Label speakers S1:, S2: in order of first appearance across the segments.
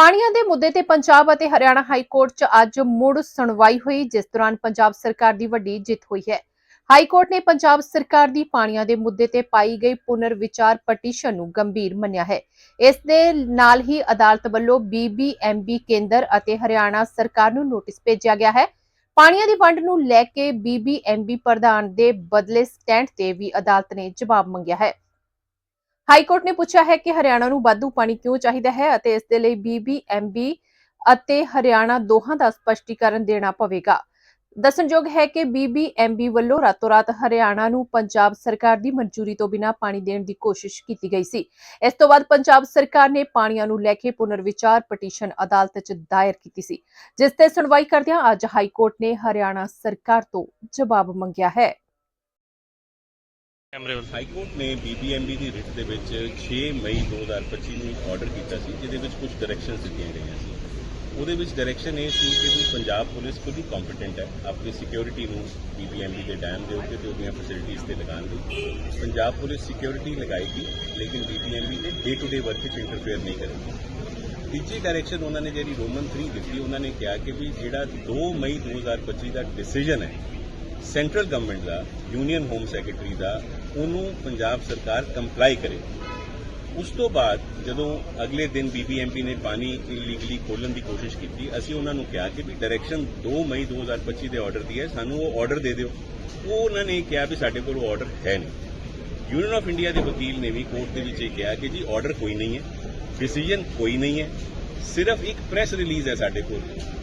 S1: ਪਾਣੀਆਂ ਦੇ ਮੁੱਦੇ ਤੇ ਪੰਜਾਬ ਅਤੇ ਹਰਿਆਣਾ ਹਾਈ ਕੋਰਟ 'ਚ ਅੱਜ ਮੁੜ ਸੁਣਵਾਈ ਹੋਈ, ਜਿਸ ਦੌਰਾਨ ਪੰਜਾਬ ਸਰਕਾਰ ਦੀ ਵੱਡੀ ਜਿੱਤ ਹੋਈ ਹੈ। ਹਾਈ ਕੋਰਟ ਨੇ ਪੰਜਾਬ ਸਰਕਾਰ ਦੀ ਪਾਣੀਆਂ ਦੇ ਮੁੱਦੇ ਤੇ ਪਾਈ ਗਈ ਪੁਨਰ ਵਿਚਾਰ ਪਟੀਸ਼ਨ ਨੂੰ ਗੰਭੀਰ ਮੰਨਿਆ ਹੈ। ਇਸ ਦੇ ਨਾਲ ਹੀ ਅਦਾਲਤ ਵੱਲੋਂ ਬੀਬੀਐਮਬੀ ਕੇਂਦਰ ਅਤੇ ਹਰਿਆਣਾ ਸਰਕਾਰ ਨੂੰ ਨੋਟਿਸ ਭੇਜਿਆ ਗਿਆ ਹੈ। ਪਾਣੀਆਂ ਦੀ ਵੰਡ ਨੂੰ ਲੈ ਕੇ ਬੀਬੀਐਮਬੀ ਪ੍ਰਧਾਨ ਦੇ ਬਦਲੇ ਸਟੈਂਡ ਤੇ ਵੀ ਅਦਾਲਤ ਨੇ ਜਵਾਬ ਮੰਗਿਆ ਹੈ। ਹਾਈ ਕੋਰਟ ਨੇ ਪੁੱਛਿਆ ਹੈ ਕਿ ਹਰਿਆਣਾ ਨੂੰ ਵਾਧੂ ਪਾਣੀ ਕਿਉਂ ਚਾਹੀਦਾ ਹੈ ਅਤੇ ਇਸ ਦੇ ਲਈ ਬੀਬੀਐਮਬੀ ਅਤੇ ਹਰਿਆਣਾ ਦੋਹਾਂ ਦਾ ਸਪਸ਼ਟੀਕਰਨ ਦੇਣਾ ਪਵੇਗਾ। ਦੱਸਣਯੋਗ ਹੈ ਕਿ ਬੀਬੀਐਮਬੀ ਵੱਲੋਂ ਰਾਤੋਂ ਰਾਤ ਹਰਿਆਣਾ ਨੂੰ ਪੰਜਾਬ ਸਰਕਾਰ ਦੀ ਮਨਜ਼ੂਰੀ ਤੋਂ ਬਿਨਾਂ ਪਾਣੀ ਦੇਣ ਦੀ ਕੋਸ਼ਿਸ਼ ਕੀਤੀ ਗਈ ਸੀ। ਇਸ ਤੋਂ ਬਾਅਦ ਪੰਜਾਬ ਸਰਕਾਰ ਨੇ ਪਾਣੀਆਂ ਨੂੰ ਲੈ ਕੇ ਪੁਨਰ ਵਿਚਾਰ ਪਟੀਸ਼ਨ ਅਦਾਲਤ 'ਚ ਦਾਇਰ ਕੀਤੀ ਸੀ। ਜਿਸ ਤੇ ਸੁਣਵਾਈ ਕਰਦਿਆਂ ਅੱਜ ਹਾਈ ਕੋਰਟ ਨੇ ਹਰਿਆਣਾ ਸਰਕਾਰ ਤੋਂ ਜਵਾਬ ਮੰਗਿਆ ਹੈ।
S2: ਹਾਈ ਕੋਰਟ ਨੇ ਬੀਬੀਐਮਬੀ ਦੀ ਰਿਟ ਦੇ ਵਿੱਚ 6 ਮਈ 2025 ਨੂੰ ਇੱਕ ਆਰਡਰ ਕੀਤਾ ਸੀ, ਜਿਹਦੇ ਵਿੱਚ ਕੁਝ ਡਾਇਰੈਕਸ਼ਨਸ ਦਿੱਤੀਆਂ ਗਈਆਂ ਸੀ। ਉਹਦੇ ਵਿੱਚ ਡਾਇਰੈਕਸ਼ਨ ਇਹ ਸੀ ਕਿ ਵੀ ਪੰਜਾਬ ਪੁਲਿਸ ਖੁਦ ਹੀ ਕੰਪੀਟੈਂਟ ਹੈ, ਆਪਣੀ ਸਿਕਿਉਰਿਟੀ ਨੂੰ ਬੀਬੀਐਮਬੀ ਦੇ ਡੈਮ ਦੇ ਉੱਤੇ ਤੇ ਉਹਦੀਆਂ ਫੈਸਿਲਿਟੀਆਂ ਤੇ ਲਗਾਉਣ ਲਈ। ਪੰਜਾਬ ਪੁਲਿਸ ਸਿਕਿਉਰਿਟੀ ਲਗਾਏਗੀ, ਲੇਕਿਨ ਬੀਬੀਐਮਬੀ ਦੇ ਡੇ ਟੂ ਡੇ ਵਰਕ ਵਿੱਚ ਇੰਟਰਫੇਅਰ ਨਹੀਂ ਕਰੇਗੀ। ਤੀਜੀ ਡਾਇਰੈਕਸ਼ਨ ਉਹਨਾਂ ਨੇ ਜਿਹੜੀ ਰੋਮਨ 3 ਦਿੱਤੀ, ਉਹਨਾਂ ਨੇ ਕਿਹਾ ਕਿ ਵੀ ਜਿਹੜਾ 2 ਮਈ 2025 ਦਾ ਡਿਸੀਜਨ ਹੈ ਸੈਂਟਰਲ ਗਵਰਨਮੈਂਟ ਦਾ ਯੂਨੀਅਨ ਹੋਮ ਸੈਕਟਰੀ ਦਾ ਉਹਨੂੰ ਪੰਜਾਬ ਸਰਕਾਰ ਕੰਪਲਾਈ ਕਰੇ। ਉਸ ਤੋਂ ਬਾਅਦ ਜਦੋਂ ਅਗਲੇ ਦਿਨ ਬੀਬੀਐਮਪੀ ਨੇ ਪਾਣੀ ਇਲੀਗਲੀ ਖੋਲਣ ਦੀ ਕੋਸ਼ਿਸ਼ ਕੀਤੀ, ਅਸੀਂ ਉਹਨਾਂ ਨੂੰ ਕਿਹਾ ਕਿ ਵੀ ਡਾਇਰੈਕਸ਼ਨ 2 ਮਈ 2025 ਦੇ ਆਰਡਰ ਦੀ ਹੈ, ਸਾਨੂੰ ਉਹ ਆਰਡਰ ਦੇ ਦਿਓ। ਉਹ ਉਹਨਾਂ ਨੇ ਕਿਹਾ ਵੀ ਸਾਡੇ ਕੋਲ ਉਹ ਆਰਡਰ ਹੈ ਨਹੀਂ। ਯੂਨੀਅਨ ਆਫ ਇੰਡੀਆ ਦੇ ਵਕੀਲ ਨੇ ਵੀ ਕੋਰਟ ਦੇ ਵਿੱਚ ਇਹ ਕਿਹਾ ਕਿ ਜੀ ਆਰਡਰ ਕੋਈ ਨਹੀਂ ਹੈ ਡਿਸੀਜਨ ਕੋਈ ਨਹੀਂ ਹੈ, ਸਿਰਫ ਇੱਕ ਪ੍ਰੈਸ ਰਿਲੀਜ਼ ਹੈ ਸਾਡੇ ਕੋਲ।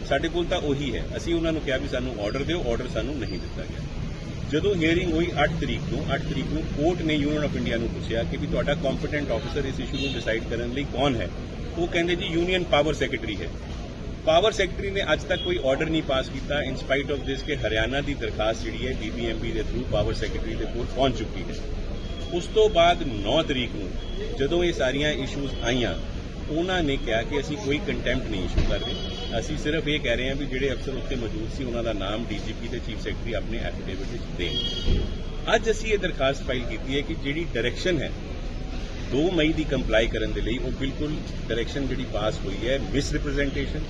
S2: ਸਾਡੇ ਕੋਲ ਤਾਂ ਉਹੀ ਹੈ। ਅਸੀਂ ਉਹਨਾਂ ਨੂੰ ਕਿਹਾ ਵੀ ਸਾਨੂੰ ਆਰਡਰ ਦਿਓ ਆਰਡਰ ਸਾਨੂੰ ਨਹੀਂ ਦਿੱਤਾ ਗਿਆ। ਜਦੋਂ ਹੀਅਰਿੰਗ ਹੋਈ 8 ਤਰੀਕ ਨੂੰ 8 ਤਰੀਕ ਨੂੰ ਕੋਰਟ ਨੇ ਯੂਨੀਅਨ ਆਫ ਇੰਡੀਆ ਨੂੰ ਪੁੱਛਿਆ ਕਿ ਵੀ ਤੁਹਾਡਾ ਕੰਪੀਟੈਂਟ ਆਫੀਸਰ ਇਸ ਇਸ਼ੂ ਨੂੰ ਡਿਸਾਈਡ ਕਰਨ ਲਈ ਕੌਣ ਹੈ? ਉਹ ਕਹਿੰਦੇ ਜੀ ਯੂਨੀਅਨ ਪਾਵਰ ਸੈਕਟਰੀ ਹੈ। ਪਾਵਰ ਸੈਕਟਰੀ ਨੇ ਅੱਜ ਤੱਕ ਕੋਈ ਆਰਡਰ ਨਹੀਂ ਪਾਸ ਕੀਤਾ ਇਨ ਸਪਾਈਟ ਆਫ ਦਿਸ ਕਿ ਹਰਿਆਣਾ ਦੀ ਦਰਖਾਸਤ ਜਿਹੜੀ ਹੈ ਬੀਬੀਐਮਬੀ ਦੇ ਥਰੂ ਪਾਵਰ ਸੈਕਟਰੀ ਦੇ ਕੋਲ ਪਹੁੰਚ ਚੁੱਕੀ ਹੈ। ਉਸ ਤੋਂ ਬਾਅਦ 9 ਤਰੀਕ ਨੂੰ ਜਦੋਂ ਇਹ ਸਾਰੀਆਂ ਇਸ਼ੂਜ਼ ਆਈਆਂ ਉਹਨਾਂ ਨੇ ਕਿਹਾ ਕਿ ਅਸੀਂ ਕੋਈ ਕੰਟੈਂਪਟ ਨਹੀਂ ਇਸ਼ੂ ਕਰ ਰਹੇ। ਅਸੀਂ ਸਿਰਫ ਇਹ ਕਹਿ ਰਹੇ ਹਾਂ ਵੀ ਜਿਹੜੇ ਅਫਸਰ ਉੱਥੇ ਮੌਜੂਦ ਸੀ, ਉਹਨਾਂ ਦਾ ਨਾਮ ਡੀਜੀਪੀ ਤੇ ਚੀਫ ਸੈਕਟਰੀ ਆਪਣੇ ਐਫੀਡੇਵਿਟ ਵਿੱਚ ਦੇਣ। ਅੱਜ ਅਸੀਂ ਇਹ ਦਰਖਾਸਤ ਫਾਈਲ ਕੀਤੀ ਹੈ ਕਿ ਜਿਹੜੀ ਡਾਇਰੈਕਸ਼ਨ ਹੈ 2 ਮਈ ਦੀ ਕੰਪਲਾਈ ਕਰਨ ਦੇ ਲਈ ਉਹ ਬਿਲਕੁਲ ਡਾਇਰੈਕਸ਼ਨ ਜਿਹੜੀ ਪਾਸ ਹੋਈ ਹੈ ਮਿਸ ਰਿਪਰੈਜ਼ੈਂਟੇਸ਼ਨ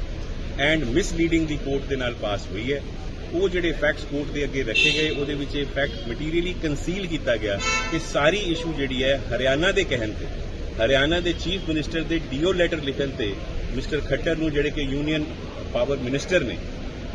S2: ਐਂਡ ਮਿਸਲੀਡਿੰਗ ਦੀ ਕੋਰਟ ਦੇ ਨਾਲ ਪਾਸ ਹੋਈ ਹੈ। ਉਹ ਜਿਹੜੇ ਫੈਕਟਸ ਕੋਰਟ ਦੇ ਅੱਗੇ ਰੱਖੇ ਗਏ, ਉਹਦੇ ਵਿੱਚ ਇਹ ਫੈਕਟ ਮਟੀਰੀਅਲੀ ਕੰਸੀਲ ਕੀਤਾ ਗਿਆ ਕਿ ਸਾਰੀ ਇਸ਼ੂ ਜਿਹੜੀ ਹੈ ਹਰਿਆਣਾ ਦੇ ਕਹਿਣ ਤੇ ਹਰਿਆਣਾ ਦੇ ਚੀਫ ਮਿਨਿਸਟਰ ਦੇ ਡੀਓ ਲੈਟਰ ਲਿਖਣ ਤੇ ਮਿਸਟਰ ਖੱਟਰ ਨੂੰ ਜਿਹੜੇ ਕਿ ਯੂਨੀਅਨ ਪਾਵਰ ਮਿਨਿਸਟਰ ਨੇ,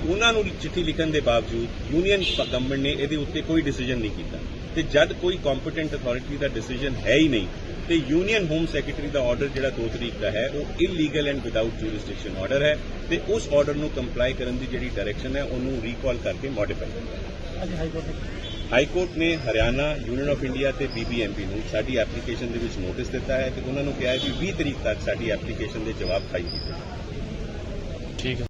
S2: ਉਹਨਾਂ ਨੂੰ ਚਿੱਠੀ ਲਿਖਣ ਦੇ ਬਾਵਜੂਦ ਯੂਨੀਅਨ ਗਵਰਨਮੈਂਟ ਨੇ ਇਹਦੇ ਉੱਤੇ ਕੋਈ ਡਿਸੀਜਨ ਨਹੀਂ ਕੀਤਾ। ਤੇ ਜਦ ਕੋਈ ਕੰਪੀਟੈਂਟ ਅਥਾਰਟੀ ਦਾ ਡਿਸੀਜਨ ਹੈ ਹੀ ਨਹੀਂ, ਤੇ ਯੂਨੀਅਨ ਹੋਮ ਸੈਕਟਰੀ ਦਾ ਆਰਡਰ ਜਿਹੜਾ 2 ਤਰੀਕ ਦਾ ਹੈ, ਉਹ illegal and without jurisdiction order ਹੈ, ਤੇ ਉਸ ਆਰਡਰ ਨੂੰ ਕੰਪਲਾਈ ਕਰਨ ਦੀ ਜਿਹੜੀ ਡਾਇਰੈਕਸ਼ਨ ਹੈ, ਉਹਨੂੰ ਰੀਕਾਲ ਕਰਕੇ ਮੋਡੀਫਾਈ ਕਰਨਾ ਹੈ ਹਾਈ ਕੋਰਟ ਹਾਈ ਕੋਰਟ ਨੇ ਹਰਿਆਣਾ, ਯੂਨੀਅਨ ਆਫ ਇੰਡੀਆ ਤੇ ਬੀਬੀਐਮਪੀ ਨੂੰ ਸਾਡੀ ਐਪਲੀਕੇਸ਼ਨ ਦੇ ਵਿੱਚ ਨੋਟਿਸ ਦਿੱਤਾ ਹੈ ਤੇ ਉਹਨਾਂ ਨੂੰ ਕਿਹਾ ਹੈ ਕਿ 20 ਤਰੀਕ ਤੱਕ ਸਾਡੀ ਐਪਲੀਕੇਸ਼ਨ ਦੇ ਜਵਾਬ ਖਾਈ ਕੀਤੇ
S3: ਠੀਕ ਹੈ।